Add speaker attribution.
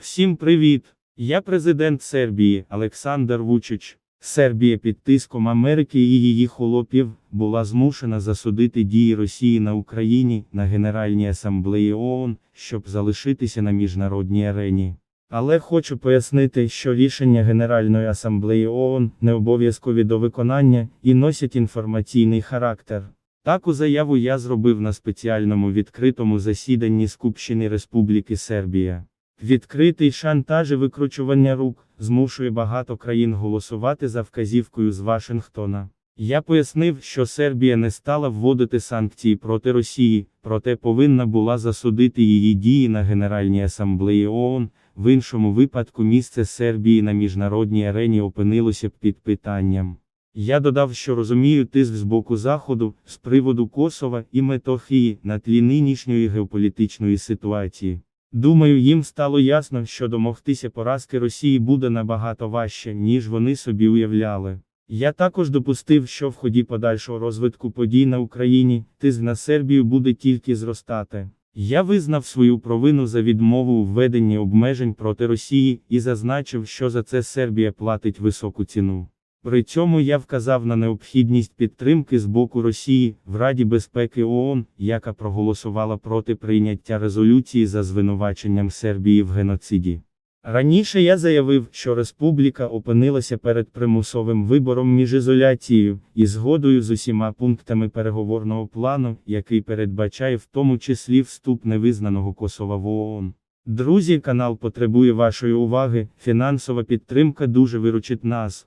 Speaker 1: Всім привіт! Я президент Сербії Олександр Вучич. Сербія під тиском Америки і її холопів була змушена засудити дії Росії на Україні на Генеральній асамблеї ООН, щоб залишитися на міжнародній арені. Але хочу пояснити, що рішення Генеральної асамблеї ООН не обов'язкові до виконання і носять інформаційний характер. Таку заяву я зробив на спеціальному відкритому засіданні Скупщини Республіки Сербія. Відкритий шантаж і викручування рук змушує багато країн голосувати за вказівкою з Вашингтона. Я пояснив, що Сербія не стала вводити санкції проти Росії, проте повинна була засудити її дії на Генеральній асамблеї ООН. В іншому випадку місце Сербії на міжнародній арені опинилося б під питанням. Я додав, що розумію тиск з боку Заходу з приводу Косова і Метохії на тлі нинішньої геополітичної ситуації. Думаю, їм стало ясно, що домогтися поразки Росії буде набагато важче, ніж вони собі уявляли. Я також допустив, що в ході подальшого розвитку подій на Україні, тиск на Сербію буде тільки зростати. Я визнав свою провину за відмову у введенні обмежень проти Росії і зазначив, що за це Сербія платить високу ціну. При цьому я вказав на необхідність підтримки з боку Росії в Раді безпеки ООН, яка проголосувала проти прийняття резолюції за звинуваченням Сербії в геноциді. Раніше я заявив, що республіка опинилася перед примусовим вибором між ізоляцією і згодою з усіма пунктами переговорного плану, який передбачає в тому числі вступ невизнаного Косова в ООН. Друзі, канал потребує вашої уваги, фінансова підтримка дуже виручить нас.